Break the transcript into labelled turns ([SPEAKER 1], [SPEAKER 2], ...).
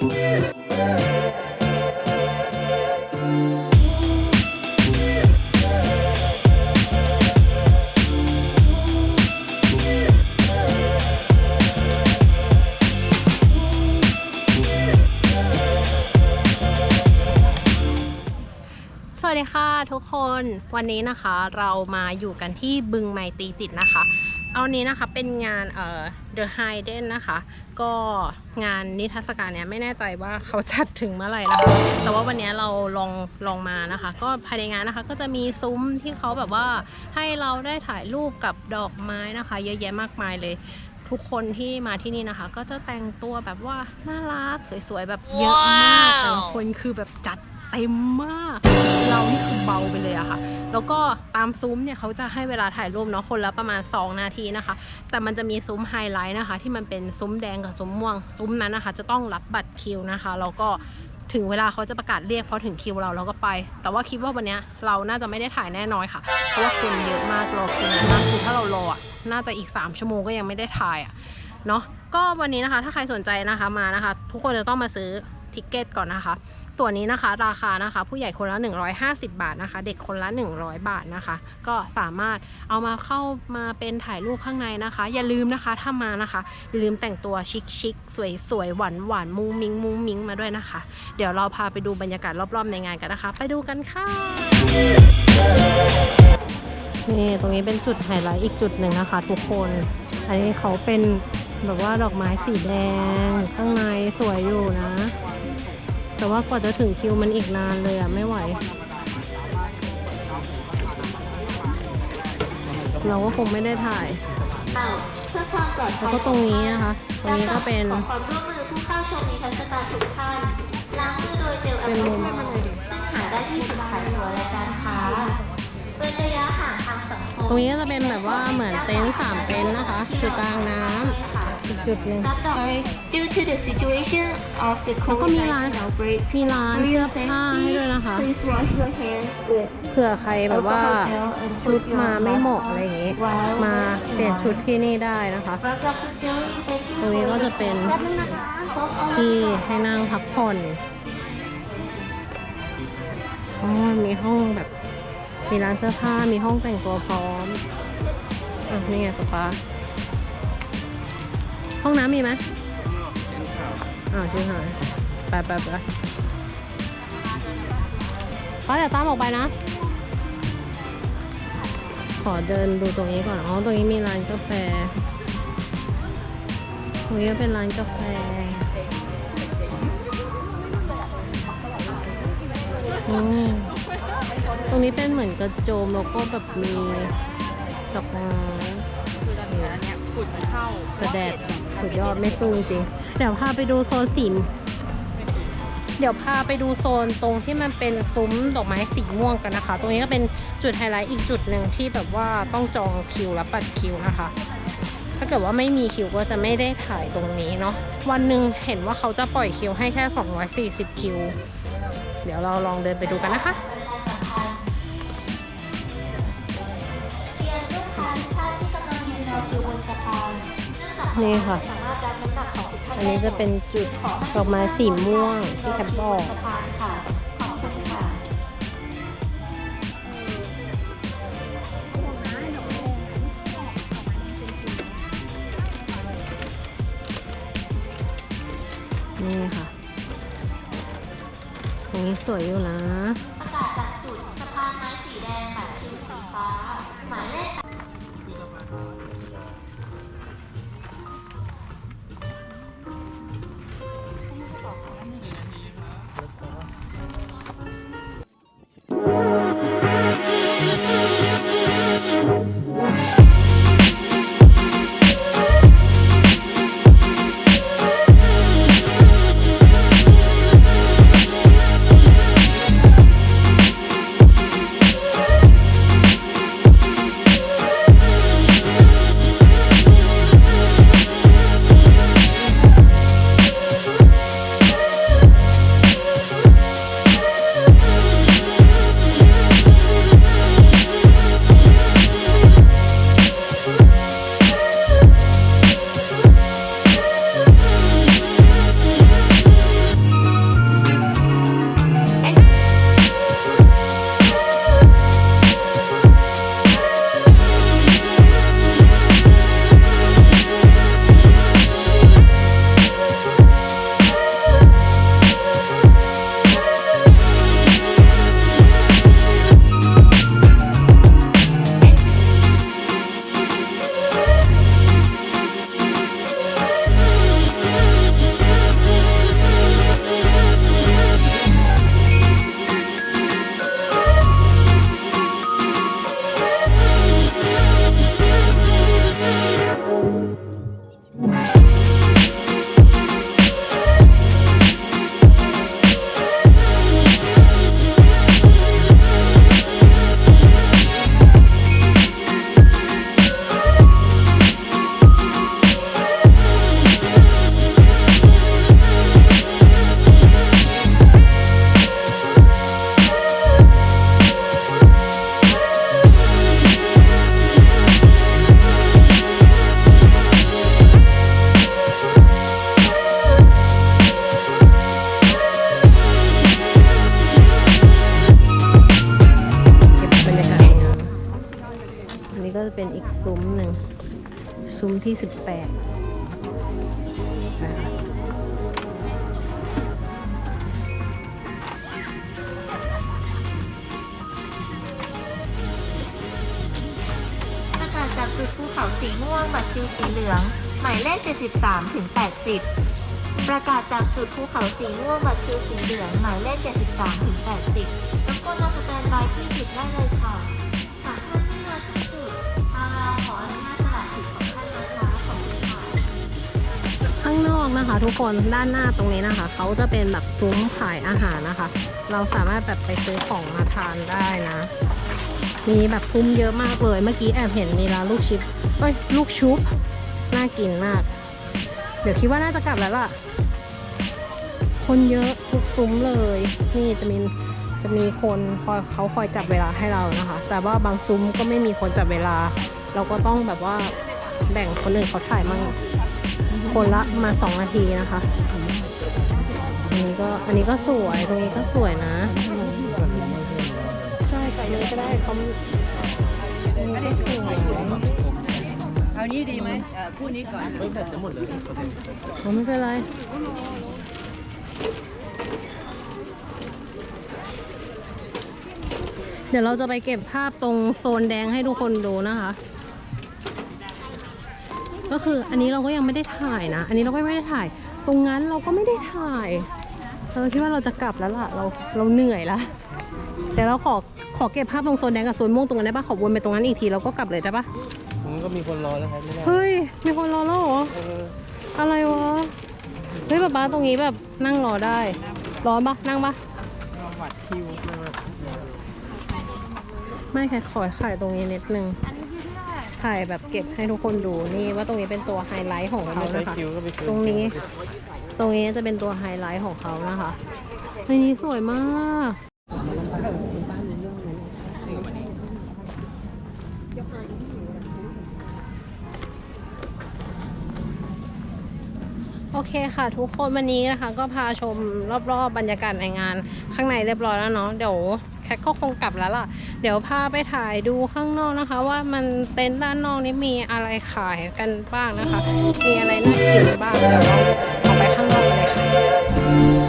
[SPEAKER 1] สวัสดีค่ะทุกคนวันนี้นะคะเรามาอยู่กันที่บึงไมตรีจิตนะคะ เอานี้นะคะเป็นงานเอ่อ The Hidden นะคะ ก็งานนิทรรศการเนี้ยไม่แน่ใจว่าเขาจัดถึงเมื่อไหร่นะคะ แต่ว่าวันนี้เราลองลองมานะคะ ก็ภายในงานนะคะก็จะมีซุ้มที่เขาแบบว่าให้เราได้ถ่ายรูปกับดอกไม้นะคะ เยอะแยะมากมายเลยทุกคนที่มาที่นี่นะคะ ก็จะแต่งตัวแบบว่าน่ารักสวยๆแบบเยอะมากแต่ละคนคือแบบจัดเต็มมาก เรานี่คือเบาไปเลยอะค่ะ แล้วก็ตามซุ้มเนี่ยเขาจะให้เวลาถ่ายรูปเนาะคนละประมาณ 2 นาทีนะคะ แต่มันจะมีซุ้มไฮไลท์นะคะ ที่มันเป็นซุ้มแดงกับซุ้มม่วง ซุ้มนั้นนะคะ จะต้องรับบัตรคิวนะคะแล้วก็ถึงเวลาเขาจะประกาศเรียกพอถึงคิวเราเราก็ไป แต่ว่าคิดว่าวันเนี้ยเราน่าจะไม่ได้ถ่ายแน่นอนค่ะ เพราะว่าคนเยอะมากรอคิวนานมากคือถ้าเรารออะน่าจะอีก 3 ชั่วโมงก็ยังไม่ได้ถ่ายอะเนาะก็วันนี้นะคะถ้าใครสนใจนะคะมานะคะ ทุกคนจะต้องมาซื้อทิกเก็ตก่อนนะคะ ตัวนี้นะคะ ราคานะคะ ผู้ใหญ่คนละ 150 บาทนะคะ เด็กคนละ 100 บาทนะคะ ก็สามารถเอามาเข้ามาเป็นถ่ายรูปข้างในนะคะ อย่าลืมนะคะถ้ามานะคะอย่าลืมแต่งตัวชิคชิคสวยสวยหวานหวานมุ้งมิงมุ้งมิงมาด้วยนะคะ เดี๋ยวเราพาไปดูบรรยากาศรอบๆในงานกันนะคะ ไปดูกันค่ะนี่ตรงนี้เป็นจุดไฮไลท์อีกจุดหนึ่งนะคะ ทุกคน อันนี้เขาเป็นแบบว่าดอกไม้สีแดง ข้างในสวยอยู่นะ แต่ว่ากว่าจะถึงคิวมันอีกนานเลยอะ ไม่ไหว เราก็คงไม่ได้ถ่าย
[SPEAKER 2] เพื่อความปลอดภั
[SPEAKER 1] แล้ว
[SPEAKER 2] ย
[SPEAKER 1] ก็ตรงนี้นะคะตรงนี้ก็เป็น
[SPEAKER 2] ขอความร่วมมือผู้เข้าชมนิทรรศการทุกท่านล้างมือโดยเจลแอล
[SPEAKER 1] เป็น
[SPEAKER 2] ก
[SPEAKER 1] มุ
[SPEAKER 2] อ
[SPEAKER 1] ม
[SPEAKER 2] ฮอล์ซึ่งหาได้ที่สุดขายตัวและการค้าเป็นระยะห่างทางสังคม
[SPEAKER 1] ตรงนี้ก็จะเป็นแบบว่าเหมือนเต็นท์สามเต็นท์นะคะ คือกลางน้ำ อีกจุดหนึ่ง
[SPEAKER 2] นับดอก Due to the situation of the
[SPEAKER 1] แล้วก็มีร้าน
[SPEAKER 2] COVID-19 outbreak
[SPEAKER 1] มีร้านเสื้อผ้าให้ด้วยนะคะ
[SPEAKER 2] please wash your hands with
[SPEAKER 1] เผื่อใครแบบว่าชุดมาไม่เหมาะอะไรอย่างงี้มาเปลี่ยนชุดที่นี่ได้นะคะ
[SPEAKER 2] From Dr. Jerry, thank you
[SPEAKER 1] ตรงนี้ก็จะเป็น
[SPEAKER 2] แป๊บนึงนะคะครบเอา
[SPEAKER 1] ที่ให้นั่งพักผ่อนอ๋อมีห้องแบบ มีร้านเสื้อผ้า มีห้องแต่งตัวพร้อม อะ นี่ไงป๊าป๊า ห้องน้ำมีไหมอ้าวชิบหายไปไปไปป้าเดี๋ยวตามออกไปนะ ขอเดินดูตรงนี้ก่อน อ๋อ ตรงนี้มีร้านกาแฟ ตรงนี้ก็เป็นร้านกาแฟอืมตรงนี้เป็นเหมือนกระโจมแล้วก็แบบมีดอกไม้
[SPEAKER 3] คือตอนนี้อันเนี้ยฝุ่นมันเข้า
[SPEAKER 1] กระแดด สุดยอดไม่สู้จริงๆเดี๋ยวพาไปดูโซนสีเดี๋ยวพาไปดูโซนตรงที่มันเป็นซุ้มดอกไม้สีม่วงกันนะคะ ตรงนี้ก็เป็นจุดไฮไลท์อีกจุดหนึ่งที่แบบว่าต้องจองคิวและปัดคิวนะคะ ถ้าเกิดว่าไม่มีคิวก็จะไม่ได้ถ่ายตรงนี้เนาะ วันหนึ่งเห็นว่าเขาจะปล่อยคิวให้แค่ 240 คิว เดี๋ยวเราลองเดินไปดูกันนะคะ
[SPEAKER 2] นี่ค่ะ อั
[SPEAKER 1] น
[SPEAKER 2] นี้
[SPEAKER 1] จะเป็นจุดดอกไม้สีม่วงที่แคปบอก
[SPEAKER 2] นี่ค่ะ
[SPEAKER 1] ตรงนี้สวยอยู่นะ
[SPEAKER 2] ประกาศจากจุดสะพานไม้สีแดงแบบผิวสีฟ้า หมายเลข
[SPEAKER 1] 28นะค
[SPEAKER 2] ประกาศจากจุดภูเขาสีม่วงบัตรคิวสีเหลือง หมายเลข 73 ถึง 80 ประกาศจากจุดภูเขาสีม่วงบัตรคิวสีเหลือง หมายเลข 73 ถึง 80รบกวนมาสแตนบายที่จุดได้เลยค่ะ ข้างนอ
[SPEAKER 1] กนะคะ ทุกคนด้านหน้าตรงนี้นะคะเขาจะเป็นแบบซุ้มขายอาหารนะคะ เราสามารถแบบไปซื้อของมาทานได้นะ มีแบบซุ้มเยอะมากเลย เมื่อกี้แอบเห็นมีร้านลูกชิปเอ้ยลูกชุบน่ากินมาก เดี๋ยวคิดว่าน่าจะกลับแล้วล่ะ คนเยอะทุกซุ้มเลย นี่จะมีจะมีคนคอยเขาคอยจับเวลาให้เรานะคะ แต่ว่าบางซุ้มก็ไม่มีคนจับเวลา เราก็ต้องแบบว่าแบ่งคนอื่นเขาถ่ายมั่ง คนละมาสองนาทีนะคะ อันนี้ก็อันนี้ก็สวยตรงนี้ก็สวยนะ ใช่กับเลยก็ได้เขาอันนี้ก็สวย
[SPEAKER 3] เอานี้ดีไหมเอ่อคู่นี้ก่อน
[SPEAKER 4] ไม่แบตจะหมดเลย
[SPEAKER 1] อ๋อไม่เป็นไรเดี๋ยวเราจะไปเก็บภาพตรงโซนแดงให้ทุกคนดูนะคะ ก็คืออันนี้เราก็ยังไม่ได้ถ่ายนะ อันนี้เราก็ไม่ได้ถ่าย ตรงนั้นเราก็ไม่ได้ถ่าย เราคิดว่าเราจะกลับแล้วล่ะ เราเราเหนื่อยละเดี๋ยวเราขอขอเก็บภาพตรงโซนแดงกับโซนม่วงตรงนั้นได้ปะขอวนไปตรงนั้นอีกทีแล้วก็กลับเลยได้ปะ
[SPEAKER 4] ผมก็มีคนรอแล้วครับไม่ได้
[SPEAKER 1] เฮ้ย มีคนรอแล้วเหรอ
[SPEAKER 4] เออ
[SPEAKER 1] อะไรวะ เฮ้ยป๊าป๊าตรงนี้แบบนั่งรอได้ ร้อนปะนั่งปะ
[SPEAKER 4] บัตรคิวมา
[SPEAKER 1] ไม่แค่ขอถ่ายตรงนี้นิดนึง ถ่ายแบบเก็บให้ทุกคนดูนี่ว่าตรงนี้เป็นตัวไฮไลท์ของเขา
[SPEAKER 4] ไม่ใช้
[SPEAKER 1] นะคะ
[SPEAKER 4] คิวก็ไปซื้อ
[SPEAKER 1] ตรงนี้ ตรงนี้จะเป็นตัวไฮไลท์ของเขานะคะในนี้สวยมากโอเคค่ะทุกคนวันนี้นะคะ ก็พาชมรอบๆบรรยากาศในงาน ข้างในเรียบร้อยแล้วเนาะเดี๋ยวแคทก็คงกลับแล้วล่ะ เดี๋ยวพาไปถ่ายดูข้างนอกนะคะ ว่ามันเต็นท์ด้านนอกนี้มีอะไรขายกันบ้างนะคะ มีอะไรน่ากินบ้างเดี๋ยวเราออกไปข้างนอกเลยค่ะ